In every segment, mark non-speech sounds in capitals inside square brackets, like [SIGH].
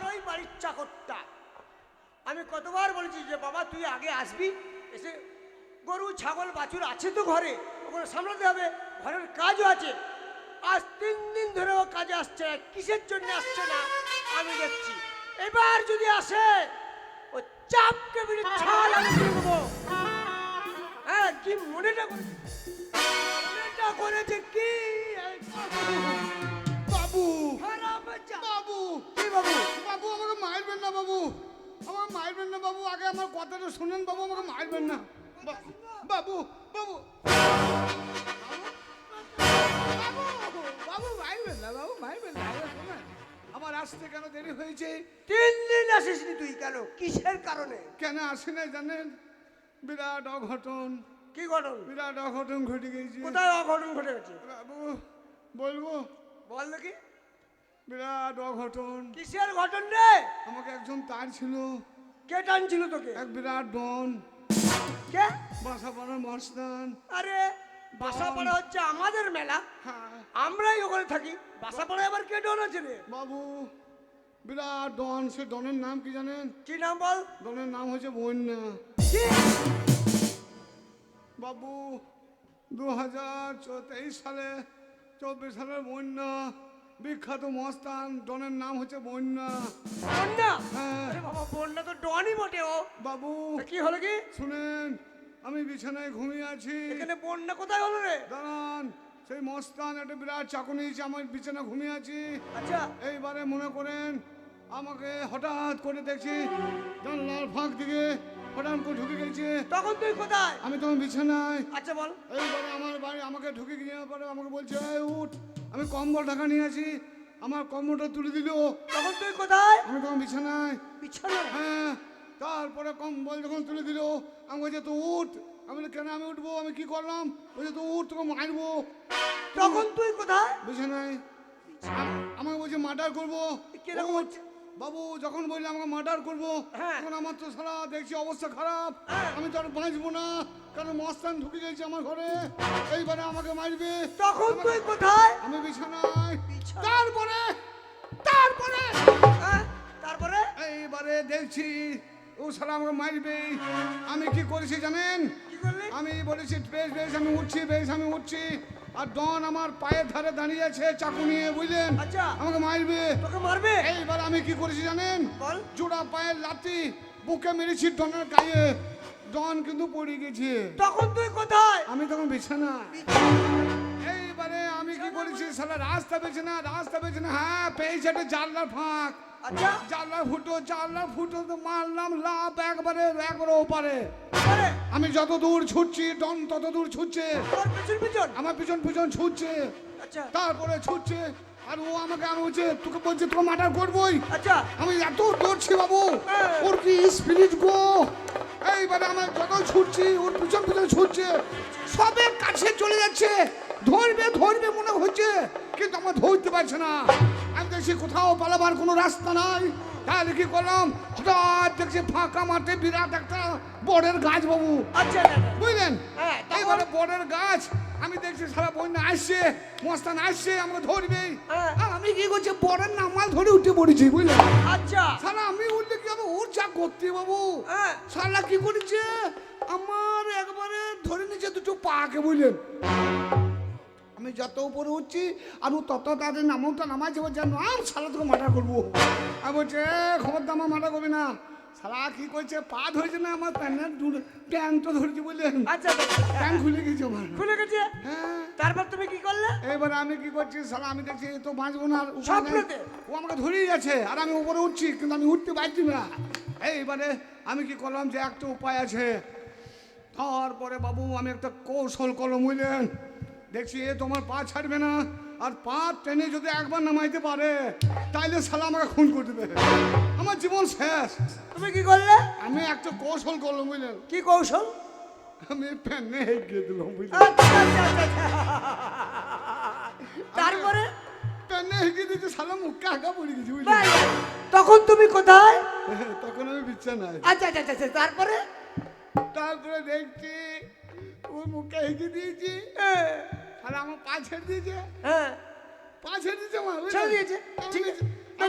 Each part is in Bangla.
আমার ওই বাড়ির চাকরটা। আমি কতবার বলেছি যে, বাবা, তুই আগে আসবি, এসে গরু, ছাগল, বাছুর আছে তো ঘরে, ওগুলো সামলাতে হবে, ঘরের কাজও আছে। আজ তিন দিন ধরে ও কাজে আসছে না কিসের জন্য আসছে না, আমি দেখছি। এবার যদি আসে, ও চাপকে বিড়ি বাবু বাবু। বাবু বাবু মারবেন না বাবু মারবেন না আমার আসতে কেন দেরি হয়েছে? তিন দিন আসিসনি তুই কেন? কিসের কারণে? কেন আসি না জানেন? বিরাট অঘটন। কি ঘটন? বিরাট অঘটন ঘটে গেছে। কোথায় অঘটন ঘটে গেছে? বাবু বলব? বল দেখি। বিরাট অঘটন। কিসের ঘটন রে? আমাকে একজন তার ছিল কে টানছিল তোকে? এক বিরাট ডন। কে? বাসা পাড়ার মস্তান আরে বাসাপাড়া হচ্ছে আমাদের মেলা। হ্যাঁ। আমরাই ওখানে থাকি। বাসাপাড়ায় আবার কে ডন আছে রে? বাবু বিরাট ডন সে ডনের নাম কি জানেন? কি নাম বল? ডনের নাম হচ্ছে বন্যা। বাবু দু হাজার তেইশ সালে চব্বিশ সালের বন্যা। বিখ্যাত মস্তান ডনের নাম হচ্ছে বন্যা। বন্যা? হ্যাঁ। আরে বাবা বন্যা তো ডনই বটে ও। বাবু তা কি হলো কি? শুনেন আমি বিছানায় ঘুমিয়ে আছি। এখানে বন্যা কোথায় হলো রে? দাঁড়ান সেই মস্তান একটা বিরাট চাকু নিয়েছে আমার বিছানা ঘুমিয়ে আছি। আচ্ছা। এইবারে মনে করেন আমাকে হঠাৎ করে দেখছি জানলার ফাঁক দিকে হঠাৎ করে ঢুকে গেছে। তখন তুই কোথায়? আমি তখন বিছানায়। আচ্ছা বল। এইবারে আমার বাড়ি আমাকে ঢুকে গিয়ে পরে আমাকে বলছে "এই উঠ। আমি কম্বল ঢাকা নিয়ে আছি আমার কম্বলটা তুলে দিল। তখন তুই কোথায়? আমি তখন বিছানায়। বিছানা হ্যাঁ তারপরে কম্বল যখন তুলে দিল আমি বলছে তো উঠ। আমি কেন আমি উঠবো? আমি কি করলাম? বলছে তো উঠ তোকে মারবো। তখন তুই কোথায়? বিছানায়। আম- আমাকে বলছে মার্ডার করব। কীরকম হচ্ছে? বাবু যখন বললে আমাকে মার্ডার করব হ্যাঁ। তখন আমার তো সারা দেখছি অবস্থা খারাপ হ্যাঁ। আমি তো আর বাঁচবো না কারণ মস্তান ঢুকে গেছে আমার ঘরে এইবারে আমাকে মারবে তখন তুই কোথায় আমি বিছানায়? তারপরে তারপরে হ্যাঁ? তারপরে এইবারে দেখছি ও সারা আমাকে মারবে আমি কি করেছি জানেন আমি বলেছি বেশ বেশ আমি উঠছি বেশ আমি উঠছি। আর ডন আমার পায়ের ধারে দাঁড়িয়ে আছে চাকু নিয়ে বুঝলেন? আচ্ছা। আমাকে মারবে? তোকে মারবে? এইবার আমি কি করেছি জানেন? বল। জোড়া পায়ের লাতি বুকে মেরেছি ডনের গায়ে। ডন কিন্তু পড়ে গেছে। তখন তুই কোথায়? আমি তখন বিছানা। এইবারে আমি কি করেছি? সালা রাস্তা পেয়েছে না রাস্তা পেয়েছে না হ্যাঁ পেয়েছে একটা জানলার ফাঁক। আচ্ছা। জানলার ফুটো জানলার ফুটো তো মারলাম লাভ একবারে একবারে ওপারে। আমি যত দূর ছুটছি ডন তত দূর ছুটছে। তোর পিছন পিছন? আমার পিছন পিছন ছুটছে। আচ্ছা। তারপরে ছুটছে। আর ও আমাকে আমি বলছে তোকে বলছে তোকে মার্ডার করবোই। আচ্ছা। আমি এত দৌড়ছি বাবু। হ্যাঁ। ওর কি স্পিরিট গো? এইবারে আমার যত ছুটছি ওর পিছন পিছন ছুটছে। সবে কাছে চলে যাচ্ছে। ধরবে ধরবে মনে হচ্ছে কিন্তু আমার ধরতে পারছে না। আমি দেখছি কোথাও পালাবার কোনো রাস্তা নাই। তাহলে কি করলাম? হঠাৎ দেখছি ফাঁকা মাঠে বিরাট একটা বড়ের গাছ বাবু। আচ্ছা। বুঝলেন? হ্যাঁ? এইবারে বড়ের গাছ আমি দেখছি সারা বন্যা আসছে মস্তান আসছে আমাকে ধরবে হ্যাঁ। আর আমি কি করছি বড়ের নামাল ধরে উঠে পড়েছি বুঝলেন? আচ্ছা। সালা আমি উঠলে কি হবে? ওর যা করতে বাবু। হ্যাঁ। সালা কি করেছে? আমার একবারে ধরে নিচে দুটো পাকে বুঝলেন? আমি যত উপরে উঠছি আর ও তত তাদের নামটা নামাইছে বলছে নাম সালা তোকে মাটা করব। আমি বলছে "এ, খবরদার আমার মাটা করবি না। সালা কি করছে পা ধরেছে না আমার প্যান্টের প্যান্টটা ধরেছে বুঝলেন আচ্ছা আচ্ছা, আচ্ছা। প্যান্ট খুলে গেছে আমার। খুলে গেছে? হ্যাঁ। তারপর তুমি কি করলে? এবার আমি কি করছি? সালা আমি দেখছি তো বাঁচবো না? ও আমাকে ধরেই যাচ্ছে আর আমি উপরে উঠছি কিন্তু আমি উঠতে পারছি না। এইবারে আমি কি করলাম যে একটা উপায় আছে। তারপরে বাবু আমি একটা কৌশল করলাম বুঝলেন? দেখছি এ তোমার পা ছাড়বে না। আর পা টেনে যদি একবার নামাইতে পারে তাইলে সালা আমাকে খুন করে দেবে। আমার জীবন শেষ। তুমি কি করলে? আমি একটা কৌশল করলাম বুঝলেন? কি কৌশল? আমি প্যানে হেঁকে দিলাম বুঝলেন? আচ্ছা, আচ্ছা, আচ্ছা। তারপরে? প্যানে হেঁকে দিতে সালা মুখে আঁকা পড়ে গেছি বুঝলেন? তখন তুমি কোথায়? তখন আমি বিছানায় আচ্ছা আচ্ছা আচ্ছা, আচ্ছা তারপরে? তারপরে দেখছি ওর মুখে হেঁকে দিয়েছি। হ্যাঁ, আর আমার পা ছেড়ে দিয়েছে। হ্যাঁ। পা ছেড়ে দিয়েছে বুঝলে? ছেড়ে দিয়েছে? ঠিক আছে। পা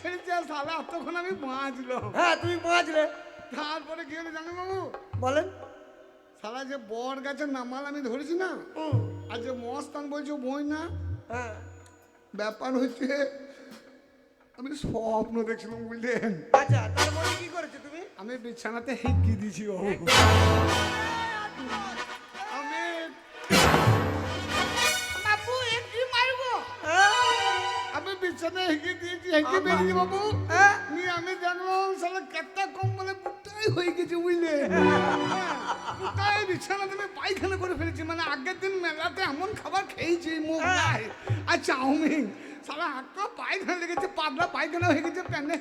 ছেড়ে সালা তখন আমি বাঁচলাম। হ্যাঁ তুমি বাঁচলে। তারপরে কি হলো জানো বাবু? বলেন। সালা যে গাছের নামাল আমি ধরেছি না? আর যে মস্তান বলছো বই না। হ্যাঁ। ব্যাপার হচ্ছে আমি স্বপ্ন দেখছিলাম বুঝলেন? আচ্ছা কি করেছ তুমি? আমি বিছানাতে হেঁকি দিয়েছি বাবু। বিছানায় হেঁকে দিয়েছি হেঁকে বেরিয়েছি বাবু। হ্যাঁ? নিয়ে আমি দেখলাম সালা কেটটা কম বলে পুটাই হয়ে গেছে বুঝলে? পুটাই বিছানাতে আমি পায়খানা করে ফেলেছি? মানে আগের দিন মেলাতে এমন খাবার খেয়েছি মুখ আর চাউমিন। সালা হাতটা পায়খানা লেগেছে পাতলা পায়খানা হয়ে গেছে প্যানে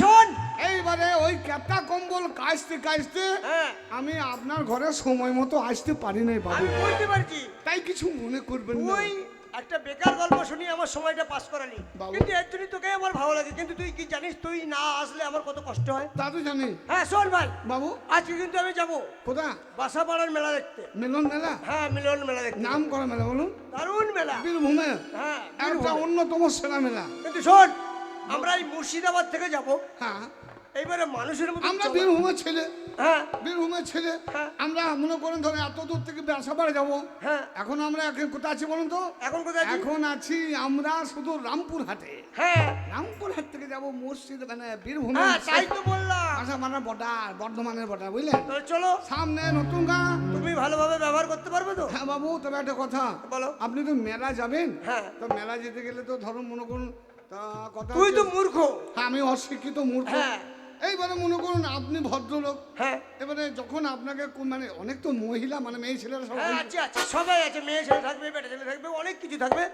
শোন। এইবারে ওই ক্যাপটা কম্বল কাচতে কাচতে হ্যাঁ। আমি আপনার ঘরে সময় মতো আসতে পারি নাই বাবু। আমি বুঝতে পারছি। তাই কিছু মনে করবেন না। একটা বেকার গল্প শুনিয়ে আমার সময়টা পাস করালি। বাবু। কিন্তু এর জন্য তোকে আমার ভালো লাগে কিন্তু তুই কি জানিস তুই না আসলে আমার কত কষ্ট হয়? তা তো জানি। হ্যাঁ শোন ভাই। বাবু। আজকে কিন্তু আমি যাব। কোথা বাসাপাড়ার মেলা দেখতে। মিলন মেলা? হ্যাঁ মিলন মেলা দেখতে। নাম করা মেলা বলুন। দারুণ মেলা। বীরভূমে হ্যাঁ একটা অন্যতম সেরা মেলা। কিন্তু শোন আমরা এই মুর্শিদাবাদ থেকে যাব। হ্যাঁ। এইবারে মানুষের মতো আমরা বীরভূমের ছেলে। হ্যাঁ। বীরভূমের ছেলে। হ্যাঁ। আমরা মনে করেন ধরে এত দূর থেকে ব্যবসাবাড়ে যাব। হ্যাঁ। এখন আমরা এখন কোথায় আছি বলুন তো? এখন কোথায় এখন আছি আমরা শুধু রামপুর হাটে হ্যাঁ। রামপুর হাট থেকে যাব মুর্শিদ মানে বীরভূমে। হ্যাঁ তাই তো বললাম। আচ্ছা মানে বর্ডার বর্ধমানের বর্ডার বুঝলেন চলো। সামনে নতুন গাঁ। তুমি ভালোভাবে ব্যবহার করতে পারবে তো? হ্যাঁ বাবু তবে একটা কথা। বলো। আপনি তো মেলা যাবেন? হ্যাঁ। তো মেলা যেতে গেলে তো ধরুন মনে করুন তা কথা তুই তো মূর্খ। হ্যাঁ, আমি অশিক্ষিত মূর্খ। এইবারে মনে করুন আপনি ভদ্রলোক। হ্যাঁ। এবারে যখন আপনাকে মানে অনেক তো মহিলা মানে মেয়ে ছেলেরা সবাই। হ্যাঁ আছে আছে সবাই আছে মেয়ে ছেলে থাকবে বেটা ছেলে থাকবে অনেক কিছু থাকবে।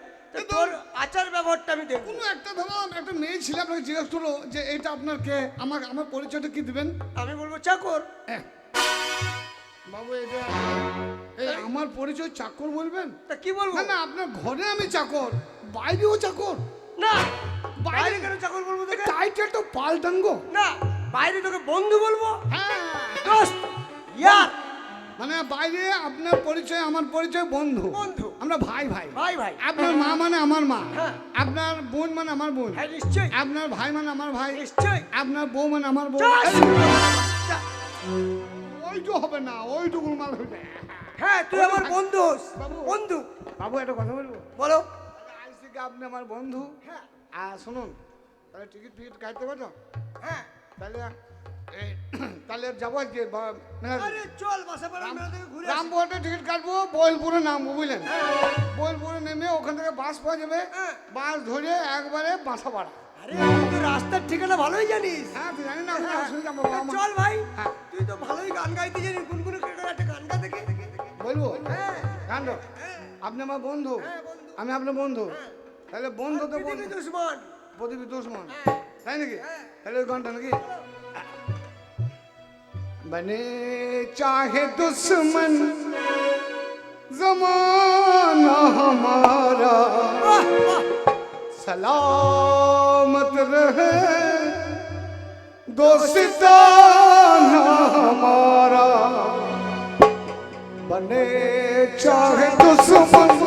তোর আচার ব্যবহারটা আমি দেখব। কোনো একটা ধরো একটা মেয়ে ছেলে আপনাকে জিজ্ঞেস করল যে এটা আপনার কে? আমার আমার পরিচয়টা কি দিবেন? আমি বলব চাকর। এহ, বাবু এটা এই আমার পরিচয় চাকর বলবেন? তা কি বলব? না আপনার ঘরে আমি চাকর বাইরেও চাকর। না বাইরে- কেন চাকর বলব টাইটেল তো পাল্টান গো না। বাইরে তোকে বন্ধু বলব? হ্যাঁ। দোস্ত ইয়ার। মানে বাইরে আপনার পরিচয় আমার পরিচয় বন্ধু। বন্ধু। আমরা ভাই ভাই। ভাই ভাই। আপনার মা মানে আমার মা। হ্যাঁ। আপনার বোন মানে আমার বোন। হ্যাঁ নিশ্চয়ই। আপনার ভাই মানে আমার ভাই। নিশ্চয়ই। আপনার বউ মানে আমার বউ। ওইটু হবে না ওইটুকু মাল হবে হ্যাঁ তুই আমার বন্ধু। বন্ধু। বাবু একটা কথা বলব? বলো। আজ থেকে আপনি আমার বন্ধু। হ্যাঁ। আর শুনুন তাহলে টিকিট ফিকিট কাটতে পারো হ্যাঁ। তাহলে [CLEARS THROAT] তাহলে যাব মেলা- চল থেকে ঘুরে। রামপুরহাটে টিকিট কাটবো বইলপুরে নামবো বুঝলেন? বইলপুরে নেমে ওখান থেকে বাস পাওয়া যাবে। হ্যাঁ। বাস ধরে একবারে বাসা পাড়া আরে তুই রাস্তার ঠিকানা ভালোই জানিস। হ্যাঁ তো জানি না হ্যাঁ। চল ভাই হ্যাঁ। তুই তো ভালোই গান গাইতে জানিস করে করে একটা গান বলব? হ্যাঁ গান হ্যাঁ। আপনি আমার বন্ধু। হ্যাঁ, আমি আপনার বন্ধু। তাহলে বন্ধু তো বন্ধু। দুশ্মন। প্রদীপ দুশ্মন। হ্যাঁ। তাই নাকি হ্যাঁ। তাহলে ওই গানটা নাকি बने चाहे दुश्मन जमाना हमारा বাহ বাহ सलामत रहे दोस्ताना हमारा बने चाहे दुश्मन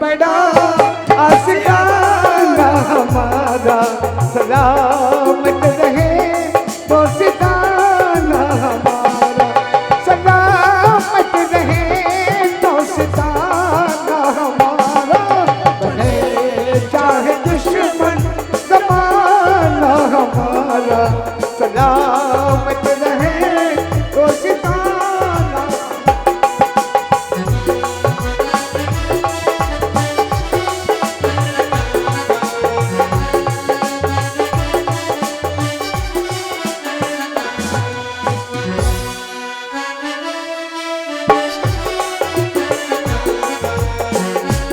বেডা